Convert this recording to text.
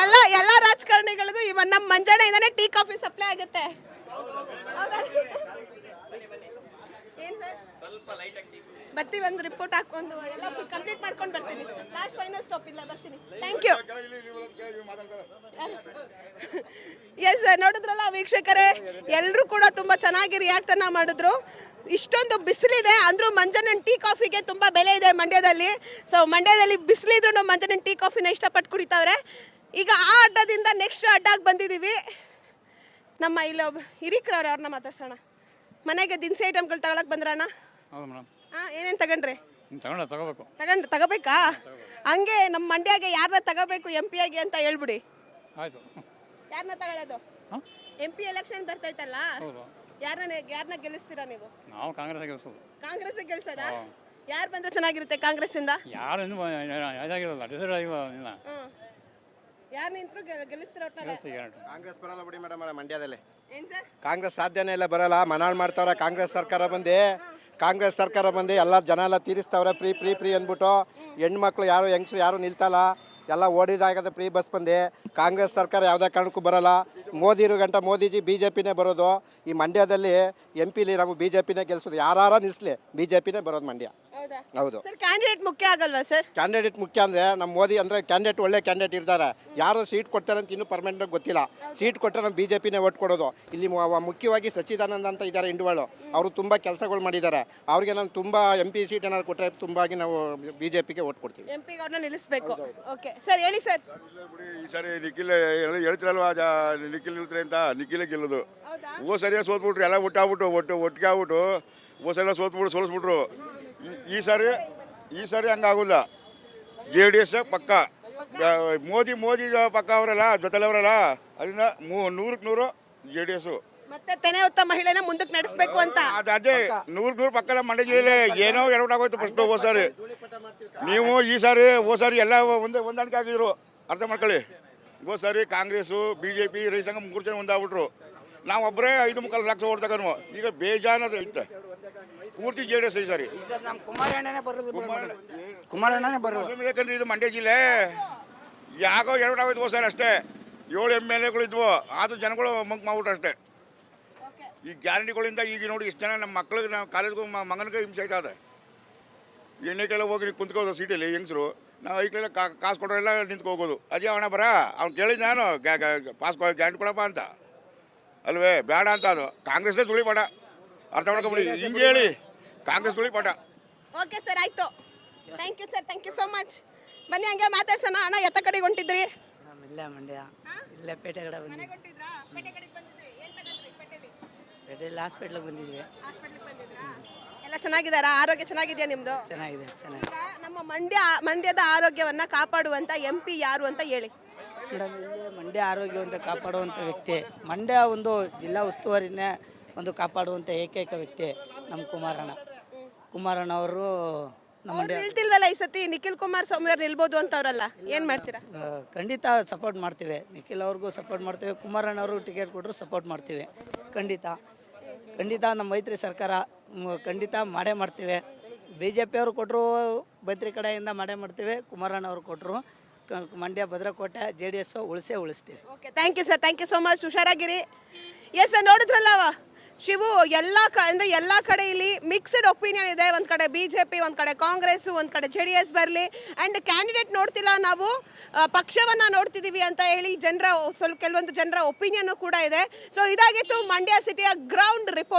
ಎಲ್ಲ ಎಲ್ಲ ರಾಜಕಾರಣಿಗಳಿಗೂ ಇವ ನಮ್ಮ ಮಂಜಣ್ಣಯಿಂದಾನೆ ಟೀ, ಕಾಫಿ ಸಪ್ಲೈ ಆಗುತ್ತೆ? ಬರ್ತೀವಿ ಒಂದು ರಿಪೋರ್ಟ್ ಹಾಕೊಂಡು ಎಲ್ಲ ಕಂಪ್ಲೀಟ್ ಮಾಡ್ಕೊಂಡು ಬರ್ತೀನಿ. ಲಾಸ್ಟ್ ಫೈನಲ್ ಸ್ಟಾಪ್ ಇಲ್ಲ, ಬರ್ತೀನಿ. ಥ್ಯಾಂಕ್ ಯು ಎಸ್ ನೋಡಿದ್ರಲ್ಲ ವೀಕ್ಷಕರೇ? ಎಲ್ಲರೂ ಕೂಡ ತುಂಬಾ ಚೆನ್ನಾಗಿ ರಿಯಾಕ್ಟ್ ಅನ್ನ ಮಾಡಿದ್ರು. ಇಷ್ಟೊಂದು ಬಿಸಿಲಿದೆ. ಅಂದರೂ ಮಂಜನನ್ ಟೀ ಕಾಫಿಗೆ ತುಂಬ ಬೆಲೆ ಇದೆ ಮಂಡ್ಯದಲ್ಲಿ. ಸೊ ಮಂಡ್ಯದಲ್ಲಿ ಬಿಸಿಲಿದ್ರು ಮಂಜನನ್ ಟೀ ಕಾಫಿನ ಇಷ್ಟಪಟ್ಟು ಕುಡಿತಾವ್ರೆ. ಈಗ ಆ ಅಡ್ಡದಿಂದ ನೆಕ್ಸ್ಟ್ ಅಡ್ಡಾಗಿ ಬಂದಿದ್ದೀವಿ ನಮ್ಮ ಇಲ್ಲಿ ಒಬ್ಬ ಹಿರಿಕರವ್ರೆ ಅವ್ರನ್ನ ಮಾತಾಡ್ಸೋಣ. ಮನೆಗೆ ದಿನಸಿ ಐಟಮ್ಗಳು ತಗೊಳಕ್ ಬಂದ್ರಣ್ಣ? ಹೌದು ಮೇಡಮ್. ಹಾಂ ಏನೇನು ತಗೊಂಡ್ರಿ? ತಗೊಂಡ ತಗೋಬೇಕು. ತಗೊಂಡ್ ತಗೋಬೇಕಾ? ಹಂಗೆ ನಮ್ಮ ಮಂಡ್ಯಗೆ ಯಾರನ್ನ ತಗೋಬೇಕು ಎಂ ಪಿ ಆಗಿ ಅಂತ ಹೇಳ್ಬಿಡಿ. ಆಯಿತು. ಯಾರನ್ನ ತಗೊಳ್ಳೋದು ಎಂ ಪಿ ಎಲೆಕ್ಷನ್ ಬರ್ತೈತಲ್ಲ. ಯಾರನ್ನ ಯಾರನ್ನ ಗೆಲ್ಲಿಸ್ತೀರಾ ನೀವು? ನಾವು ಕಾಂಗ್ರೆಸ್ ಗೆಲ್ಸೋದು ಕಾಂಗ್ರೆಸ್ ಗೆಲ್ಸದ. ಯಾರು ಬಂದ್ರೆ ಚೆನ್ನಾಗಿರುತ್ತೆ ಕಾಂಗ್ರೆಸ್ ಇಂದ ಯಾರು ಇದಾಗಿರಲ್ಲ ಡಿಸೈಡ್ ಆಗಿಲ್ಲ ಇಲ್ಲ ಯಾರು ನಿಂತ್ರು ಗೆಲ್ಲಿಸ್ತೀರ ಒಟ್ನಲ್ಲಿ? ಕಾಂಗ್ರೆಸ್ ಬರಲ್ಲ ಬಿಡಿ ಮೇಡಮ್ ಮಂಡ್ಯದಲ್ಲಿ. ಏನ್ ಸರ್? ಕಾಂಗ್ರೆಸ್ ಸಾಧ್ಯನೇ ಇಲ್ಲ ಬರಲ್ಲ. ಮನಾಳ್ ಮಾಡ್ತಾವ್ರೆ ಕಾಂಗ್ರೆಸ್ ಸರ್ಕಾರ ಬಂದು. ಕಾಂಗ್ರೆಸ್ ಸರ್ಕಾರ ಬಂದು ಎಲ್ಲ ಜನ ಎಲ್ಲ ತೀರಿಸ್ತಾವ್ರೆ ಫ್ರೀ ಫ್ರೀ ಫ್ರೀ ಅಂದ್ಬಿಟ್ಟು. ಹೆಣ್ಮಕ್ಳು ಯಾರು ಹೆಂಗಸರು ಯಾರು ನಿಲ್ತಲ್ಲ. ಎಲ್ಲ ಓಡಿದಾಗದ ಫ್ರೀ ಬಸ್ ಬಂದೆ. ಕಾಂಗ್ರೆಸ್ ಸರ್ಕಾರ ಯಾವುದೇ ಕಾರಣಕ್ಕೂ ಬರಲ್ಲ. ಮೋದಿ ಇರೋ ಗಂಟ ಮೋದಿಜಿ ಬಿ ಜೆ ಪಿನೇ ಬರೋದು. ಈ ಮಂಡ್ಯದಲ್ಲಿ ಎಂ ಪಿಲಿ ನಾವು ಬಿ ಜೆ ಪಿನೇ ಗೆಲ್ಸೋದು. ಯಾರು ನಿಲ್ಲಿಸಲಿ ಬಿ ಜೆ ಪಿನೇ ಬರೋದು ಮಂಡ್ಯ. ಹೌದಾ? ಸರ್ ಕ್ಯಾಂಡಿಡೇಟ್ ಮುಖ್ಯ ಆಗಲ್ವಾ ಸರ್? ಕ್ಯಾಂಡಿಡೇಟ್ ಮುಖ್ಯ ಅಂದರೆ ನಮ್ಮ ಮೋದಿ ಅಂದರೆ ಕ್ಯಾಂಡಿಡೇಟ್ ಒಳ್ಳೆ ಕ್ಯಾಂಡಿಡೇಟ್ ಇರ್ತಾರೆ. ಯಾರು ಸೀಟ್ ಕೊಡ್ತಾರೆ ಅಂತ ಇನ್ನೂ ಪರ್ಮನೆಂಟ್ ಗೊತ್ತಿಲ್ಲ. ಸೀಟ್ ಕೊಟ್ಟರೆ ನಮ್ಮ ಬಿ ಜೆ ಪಿನೇ ಓಟ್ ಕೊಡೋದು. ಇಲ್ಲಿ ಮು- ಮುಖ್ಯವಾಗಿ ಸಚ್ಚಿದಾನಂದ ಅಂತ ಇದ್ದಾರೆ ಹಿಂಡುವಳು ಅವರು ತುಂಬ ಕೆಲಸಗಳು ಮಾಡಿದ್ದಾರೆ. ಅವ್ರಿಗೆ ನಾನು ತುಂಬ ಎಂ ಪಿ ಸೀಟ್ ಏನಾದ್ರು ಕೊಟ್ಟರೆ ತುಂಬಾಗಿ ನಾವು ಬಿ ಜೆ ಪಿಗೆ ಓಟ್ ಕೊಡ್ತೀವಿ ಎಂ ಪಿಗೆ ಅವ್ರನ್ನ ನಿಲ್ಲಿಸ್ಬೇಕು ಓಕೆ ಸರ್ ಹೇಳಿ ಸರ್. ಬಿಡಿ ಈ ಸಾರಿ ನಿಖಿಲ್ ಹೇಳಿ- ಹೇಳ್ತಿರಲ್ವಾ ಜಾ- ನಿಖಿಲ್ ನಿಲ್ತಾರೆ ಅಂತ? ನಿಖಿಲೇ ಗೆಲ್ಲೋದು. ಹೌದಾ? ಓ ಸರಿಯಾಗಿ ಸೋತ್ಬಿಟ್ರು. ಎಲ್ಲ ಒಟ್ಟಾಗ್ಬಿಟ್ಟು ಒಟ್ಟು ಒಟ್ಟಿಗೆ ಆಗ್ಬಿಟ್ಟು ಓ ಸರಿ ಸೋತ್ಬಿಟ್ಟು ಸೋಲಿಸ್ಬಿಟ್ರು. ಈ- ಈ ಸಾರಿ ಈ ಸಾರಿ ಹಂಗಾಗೋಲ್ಲ. ಜೆ ಡಿ ಎಸ್ ಪಕ್ಕ. ಮೋದಿ ಮೋದಿ ಪಕ್ಕ ಅವರಲ್ಲ ಜೊತೆಲಿ ಅವರಲ್ಲ ಅದರಿಂದ ಮೂ ನೂರಕ್ಕೆ ನೂರು ಜೆ ಡಿ ಎಸ್ಸು ಮತ್ತೆ ತೆನೆ ಹೊತ್ತ ಮಹಿಳೆನ ಮುಂದಕ್ಕೆ ನಡೆಸಬೇಕು ಅಂತ. ಅದು ನೂರು ನೂರು ಪಕ್ಕದ ಮಂಡ್ಯ ಜಿಲ್ಲೆ ಏನೋ ಎಡವಟ್ಟಾಗೋಯ್ತು ಫಸ್ಟ್ ಹೋದ ಸಾರಿ. ನೀವು ಈ ಸಾರಿ ಹೋದ ಸಾರಿ ಎಲ್ಲ ಒಂದೇ ಹೊಂದಾಣಿಕೆ ಆಗಿದ್ರು. ಅರ್ಥ ಮಾಡ್ಕೊಳ್ಳಿ. ಹೋದ ಸಾರಿ ಕಾಂಗ್ರೆಸ್ಸು ಬಿ ಜೆ ಪಿ ರೈತ ಸಂಘ ಮೂರು ಜನ ಒಂದಾಗ್ಬಿಟ್ರು. ನಾವೊಬ್ಬರೇ ಐದು ಮುಕ್ಕಾಲು ಲಕ್ಷ ಓಡ್ತಕ್ಕ ಈಗ ಬೇಜಾನದ ಐತೆ. ಪೂರ್ತಿ ಜೆ ಡಿ ಎಸ್ ಈ ಸಾರಿ ಸರ್ ನಮ್ಮ ಕುಮಾರಣ್ಣನೇ ಬರೋದು ಕುಮಾರಣ್ಣನೇ ಬರೋದು ಯಾಕಂದ್ರೆ ಇದು ಮಂಡ್ಯ ಜಿಲ್ಲೆ. ಯಾಕೋ ಎರಡು ಆಗಿದ್ವು ಸರ್ ಅಷ್ಟೇ ಏಳು ಎಂ ಎಲ್ ಎಗಳು ಇದ್ವು. ಆದ್ರೂ ಜನಗಳು ಮಂಕ್ ಮಾಡ್ಬಿಟ್ರು ಅಷ್ಟೇ. ಈ ಗ್ಯಾರಂಟಿಗಳಿಂದ ಈಗ ನೋಡಿ ಇಷ್ಟು ಜನ ನಮ್ಮ ಮಕ್ಳಿಗೆ ನಾವು ಕಾಲೇಜ್ಗೂ ಮಗನಿಗೆ ಹಿಂಸೆ ಆಯ್ತದೆ ಎಣ್ಣೆಗೆಲ್ಲ ಹೋಗಿ ನೀವು ಕುಂತ್ಕೋದು ಸೀಟಲ್ಲಿ ಹೆಂಗಸರು. ನಾವು ಐಕ್ಲೆಲ್ಲ ಕಾಸು ಕೊಡೋರೆಲ್ಲ ನಿಂತ್ಕೊ ಹೋಗೋದು. ಅದೇ ಅವಣ ಬರ? ಅವ್ನು ಕೇಳಿದ್ ನಾನು ಪಾಸ್ ಗ್ಯಾರಂಟಿ ಕೊಡಪ್ಪ ಅಂತ. ಅಲ್ವೇ? ಬೇಡ ಅಂತ ಅದು. ಕಾಂಗ್ರೆಸ್ನೇ ತುಳಿ ಬೇಡ ಅರ್ಥ ಮಾಡ್ಕೊಬಿಡಿ. ಹಿಂಗೆ ಹೇಳಿ. ಕಾಂಗ್ರೆಸ್ ತುಳಿ ಪಾಠ. ಓಕೆ ಸರ್ ಆಯ್ತು. Thank you sir thank you so much ಬನ್ನಿ ಹಂಗೆ ಮಾತಾಡ್ಸೋಣ. ಅಣ್ಣ ಎತ್ತ ಕಡೆಗೆ ಹೊಂಟಿದ್ರಿ? ಇಲ್ಲ ಮಂಡ್ಯ. ಇಲ್ಲೇ ಪೇಟೆ ಕಡೆ ಪೇಟೆಲಿ? ಪೇಟೆಯಲ್ಲಿ ಹಾಸ್ಪಿಟ್ಲಿಗೆ ಬಂದಿದ್ವಿ. ಬಂದಿದ್ರಾ? ಎಲ್ಲ ಚೆನ್ನಾಗಿದ್ದಾರಾ ಆರೋಗ್ಯ ಚೆನ್ನಾಗಿದೆಯಾ ನಿಮ್ದು? ಚೆನ್ನಾಗಿದೆ ಚೆನ್ನಾಗಿದೆ. ಈಗ ನಮ್ಮ ಮಂಡ್ಯ ಮಂಡ್ಯದ ಆರೋಗ್ಯವನ್ನ ಕಾಪಾಡುವಂತ ಎಂ ಪಿ ಯಾರು ಅಂತ ಹೇಳಿ. ಮೇಡಮ್ ಇಲ್ಲಿ ಮಂಡ್ಯ ಆರೋಗ್ಯವಂತ ಕಾಪಾಡುವಂತ ವ್ಯಕ್ತಿ. ಮಂಡ್ಯ ಒಂದು ಜಿಲ್ಲಾ ಉಸ್ತುವಾರಿನೇ. ಒಂದು ಕಾಪಾಡುವಂಥ ಏಕೈಕ ವ್ಯಕ್ತಿ ನಮ್ಮ ಕುಮಾರಣ್ಣ. ಕುಮಾರಣ್ಣ ಅವರು ನಮ್ಮ ಅವ್ರು ಮಂಡ್ಯ ನಿಲ್ತಿಲ್ವಲ್ಲ ಈ ಸತಿ? ನಿಖಿಲ್ ಕುಮಾರ್ ಸ್ವಾಮಿ ಅವ್ರು ನಿಲ್ಬೋದು ಅಂತವ್ರಲ್ಲ. ಏನ್ ಮಾಡ್ತೀರಾ? ಆ, ಖಂಡಿತ ಸಪೋರ್ಟ್ ಮಾಡ್ತೀವಿ. ನಿಖಿಲ್ ಅವ್ರಿಗೂ ಸಪೋರ್ಟ್ ಮಾಡ್ತೀವಿ. ಕುಮಾರಣ್ಣ ಅವರು ಟಿಕೆಟ್ ಕೊಟ್ಟರು ಸಪೋರ್ಟ್ ಮಾಡ್ತೀವಿ. ಖಂಡಿತ. ಖಂಡಿತ ನಮ್ಮ ಮೈತ್ರಿ ಸರ್ಕಾರ ಮ್, ಖಂಡಿತ ಮಾಡೇ ಮಾಡ್ತೀವಿ. ಬಿ ಜೆ ಪಿಯವರು ಕೊಟ್ಟರು ಮೈತ್ರಿ ಕಡೆಯಿಂದ ಮಾಡೇ ಮಾಡ್ತೀವಿ. ಕುಮಾರಣ್ಣ ಅವರು ಕೊಟ್ಟರು ಮಂಡ್ಯ ಭದ್ರಕೋಟೆ, ಜೆ ಡಿ ಎಸ್ ಉಳಿಸೇ ಉಳಿಸ್ತೀವಿ. Okay thank you sir thank you so much ಹುಷಾರಾಗಿರಿ. Yes sir ನೋಡಿದ್ರಲ್ಲ, ಶಿವು ಎಲ್ಲ ಕ, ಅಂದರೆ ಎಲ್ಲ ಕಡೆ ಇಲ್ಲಿ ಮಿಕ್ಸ್ಡ್ ಒಪಿನಿಯನ್ ಇದೆ. ಒಂದು ಕಡೆ ಬಿ ಜೆ ಪಿ ಒಂದು ಕಡೆ ಕಾಂಗ್ರೆಸ್ಸು ಒಂದು ಕಡೆ ಜೆ ಡಿ ಎಸ್ ಬರಲಿ. ಆ್ಯಂಡ್ ಕ್ಯಾಂಡಿಡೇಟ್ ನೋಡ್ತಿಲ್ಲ ನಾವು ಪಕ್ಷವನ್ನು ನೋಡ್ತಿದ್ದೀವಿ ಅಂತ ಹೇಳಿ ಜನರ, ಸ್ವಲ್ಪ ಕೆಲವೊಂದು ಜನರ ಒಪಿನಿಯನ್ನು ಕೂಡ ಇದೆ. ಸೊ ಇದಾಗಿತ್ತು ಮಂಡ್ಯ ಸಿಟಿಯ ಗ್ರೌಂಡ್ ರಿಪೋರ್ಟ್